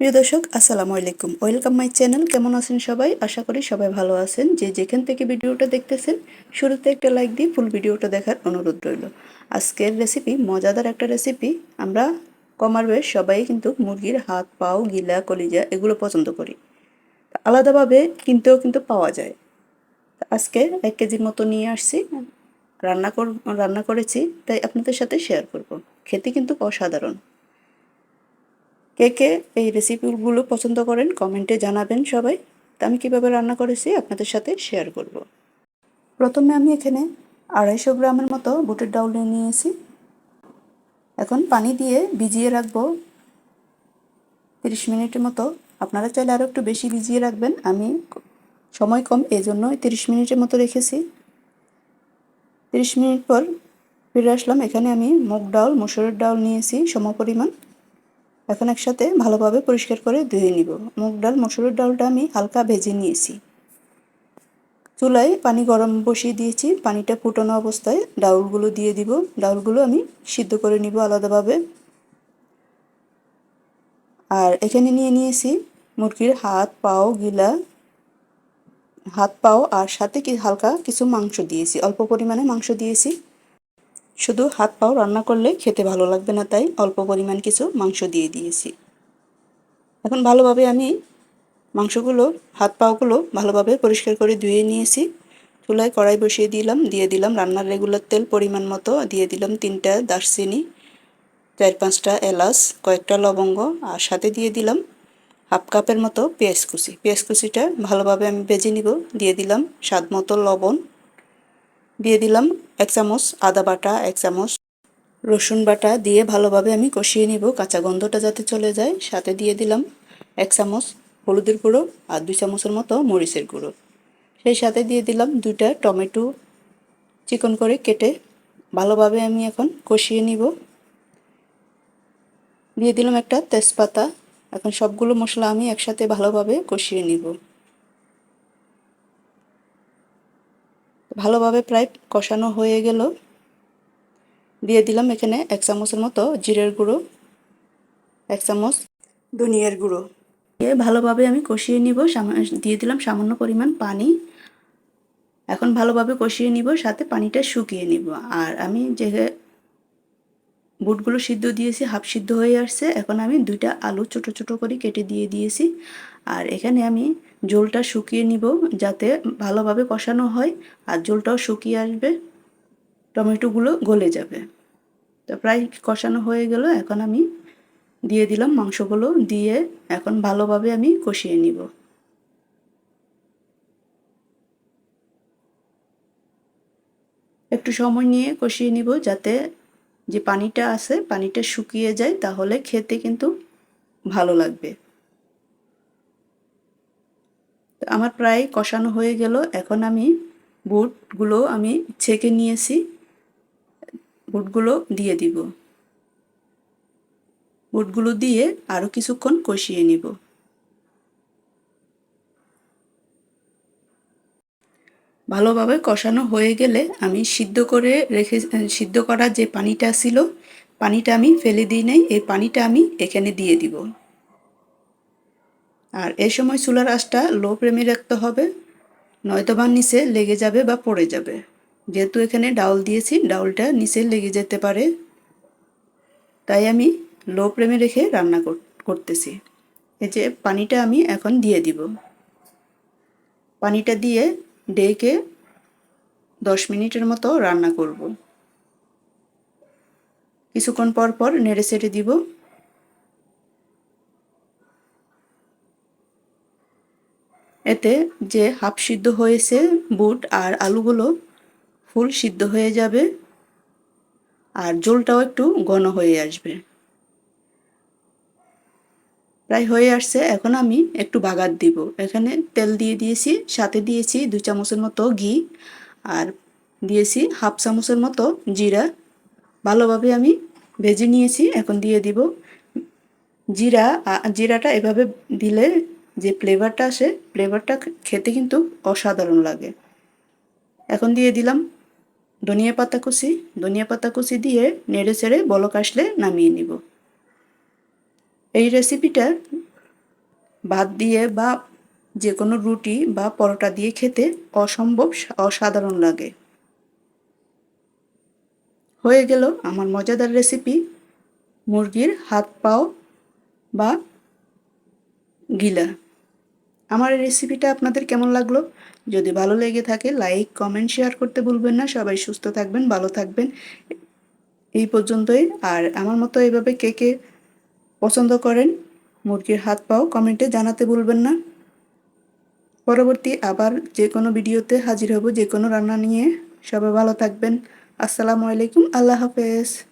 প্রিয় দর্শক, আসসালামু আলাইকুম। ওয়েলকাম মাই চ্যানেল কেমন আছেন সবাই? আশা করি সবাই ভালো আছেন। যে যেখান থেকে ভিডিওটা দেখতেছেন, শুরুতে একটা লাইক দিয়ে ফুল ভিডিওটা দেখার অনুরোধ রইল। আজকের রেসিপি মজাদার একটা রেসিপি আমরা কমার বেশ সবাই কিন্তু মুরগির হাত, পাও, গিলা, কলিজা এগুলো পছন্দ করি। আলাদাভাবে কিনতেও কিন্তু পাওয়া যায়। আজকে এক কেজির মতো নিয়ে আসছি। রান্না কর, রান্না করেছি, তাই আপনাদের সাথে শেয়ার করব। খেতে কিন্তু অসাধারণ। কে কে এই রেসিপিগুলো পছন্দ করেন কমেন্টে জানাবেন সবাই। তা আমি কীভাবে রান্না করেছি আপনাদের সাথে শেয়ার করব। প্রথমে আমি এখানে আড়াইশো গ্রামের মতো বুটের ডাউল নিয়ে নিয়েছি। এখন পানি দিয়ে ভিজিয়ে রাখব। তিরিশ মিনিটের মতো। আপনারা চাইলে আরও একটু বেশি ভিজিয়ে রাখবেন। আমি সময় কম এই জন্যই তিরিশ মিনিটের মতো রেখেছি। তিরিশ মিনিট পর ফিরে আসলাম। এখানে আমি মুগ ডাউল, মসুরের ডাউল নিয়েছি সম পরিমাণ এখন একসাথে ভালোভাবে পরিষ্কার করে ধুয়ে নিব। মুগ ডাল, মসুরের ডালটা আমি হালকা ভেজে নিয়েছি। চুলায় পানি গরম বসিয়ে দিয়েছি। পানিটা ফুটানো অবস্থায় ডাউলগুলো দিয়ে দিব। ডাউলগুলো আমি সিদ্ধ করে নিব আলাদাভাবে। আর এখানে নিয়ে নিয়েছি মুরগির হাত, পাও, গিলা, হাত, পাও, আর সাথে কি হালকা কিছু মাংস দিয়েছি। অল্প পরিমাণে মাংস দিয়েছি। শুধু হাত পাও রান্না করলে খেতে ভালো লাগবে না তাই অল্প পরিমাণ কিছু মাংস দিয়ে দিয়েছি। এখন ভালোভাবে আমি মাংসগুলো, হাত পাওগুলো ভালোভাবে পরিষ্কার করে ধুয়ে নিয়েছি। চুলায় কড়াই বসিয়ে দিলাম, দিয়ে দিলাম রান্নার রেগুলার তেল পরিমাণ মতো, দিয়ে দিলাম তিনটা দারচিনি, চার পাঁচটা এলাচ, কয়েকটা লবঙ্গ আর সাথে দিয়ে দিলাম হাফ কাপের মতো পেঁয়াজ কুচি। পেঁয়াজ কুচিটা ভালোভাবে আমি বেজে নিব, দিয়ে দিলাম স্বাদ মতো লবণ, দিয়ে দিলাম এক চামচ আদা বাটা এক চামচ রসুন বাটা দিয়ে ভালোভাবে আমি কষিয়ে নিব। কাঁচা গন্ধটা যাতে চলে যায়, সাথে দিয়ে দিলাম এক চামচ হলুদের গুঁড়ো আর দুই চামচের মতো মরিচের গুঁড়ো। সেই সাথে দিয়ে দিলাম দুইটা টমেটো চিকন করে কেটে ভালোভাবে আমি এখন কষিয়ে নিব। দিয়ে দিলাম একটা তেজপাতা। এখন সবগুলো মশলা আমি একসাথে ভালোভাবে কষিয়ে নিব। ভালোভাবে প্রায় কষানো হয়ে গেল। দিয়ে দিলাম এখানে এক চামচের মতো জিরের গুঁড়ো, এক চামচ ধনিয়ার গুঁড়ো। দিয়ে ভালোভাবে আমি কষিয়ে নিব দিয়ে দিলাম সামান্য পরিমাণ পানি। এখন ভালোভাবে কষিয়ে নিব, সাথে পানিটা শুকিয়ে নিব। আর আমি যে বুটগুলো সিদ্ধ দিয়েছি, হাফ সিদ্ধ হয়ে আসছে। এখন আমি দুইটা আলু ছোট ছোট করে কেটে দিয়ে দিয়েছি। আর এখানে আমি জলটা শুকিয়ে নিব যাতে ভালোভাবে কষানো হয় আর জলটাও শুকিয়ে আসবে। টমেটোগুলো গলে যাবে। তো প্রায় কষানো হয়ে গেল। এখন আমি দিয়ে দিলাম মাংসগুলো দিয়ে এখন ভালোভাবে আমি কষিয়ে নিব। একটু সময় নিয়ে কষিয়ে নিব যাতে যে পানিটা আছে, পানিটা শুকিয়ে যায়, তাহলে খেতে কিন্তু ভালো লাগবে। আমার প্রায় কষানো হয়ে গেল। এখন আমি বুটগুলো আমি ছেঁকে নিয়েছি। বুটগুলো দিয়ে দিব। বুটগুলো দিয়ে আরও কিছুক্ষণ কষিয়ে নিব। ভালোভাবে কষানো হয়ে গেলে আমি সিদ্ধ করে রেখে, সিদ্ধ করা যে পানিটা ছিল, পানিটা আমি ফেলে দিই নাই। এই পানিটা আমি এখানে দিয়ে দিব। আর এই সময় চুলার আঁচটা লো ফ্লেমে রাখতে হবে, নয়তো বা নিচে লেগে যাবে বা পড়ে যাবে। যেহেতু এখানে ডাউল দিয়েছি, ডাউলটা নিচে লেগে যেতে পারে। তাই আমি লো ফ্লেমে রেখে রান্না করতেছি। এই যে পানিটা আমি এখন দিয়ে দিব। পানিটা দিয়ে ডেকে দশ মিনিটের মতো রান্না করব। কিছুক্ষণ পর পর নেড়ে চেড়ে দিব। এতে যে হাফ সিদ্ধ হয়েছে বুট আর আলুগুলো ফুল সিদ্ধ হয়ে যাবে আর জলটাও একটু ঘন হয়ে আসবে। প্রায় হয়ে আসছে, এখন আমি একটু বাগার দিব। এখানে তেল দিয়ে দিয়েছি, সাথে দিয়েছি দু চামচের মতো ঘি আর দিয়েছি হাফ চামচের মতো জিরা। ভালোভাবে আমি ভেজে নিয়েছি, এখন দিয়ে দিব। জিরা জিরাটা এভাবে দিলে যে ফ্লেভারটা আসে ফ্লেভারটা খেতে কিন্তু অসাধারণ লাগে। এখন দিয়ে দিলাম ধনিয়া পাতা কুচি। ধনিয়া পাতা কুচি দিয়ে নেড়ে চেড়ে বলক আসলে নামিয়ে নিব। এই রেসিপিটা ভাত দিয়ে বা যে কোনো রুটি বা পরোটা দিয়ে খেতে অসম্ভব অসাধারণ লাগে। হয়ে গেল আমার মজাদার রেসিপি মুরগির হাত পাও বা গিলা। আমার এই রেসিপিটা আপনাদের কেমন লাগল? যদি ভালো লেগে থাকে লাইক কমেন্ট শেয়ার করতে ভুলবেন না। সবাই সুস্থ থাকবেন, ভালো থাকবেন। এই পর্যন্তই। আর আমার মতো এইভাবে কে কে পছন্দ করেন, মুরগির হাত পাও কমেন্টে জানাতে ভুলবেন না। পরবর্তী আবার যে কোনো ভিডিওতে হাজির হব, যে কোনো রান্না নিয়ে। সবাই ভালো থাকবেন। আসসালামু আলাইকুম। আল্লাহ হাফেজ।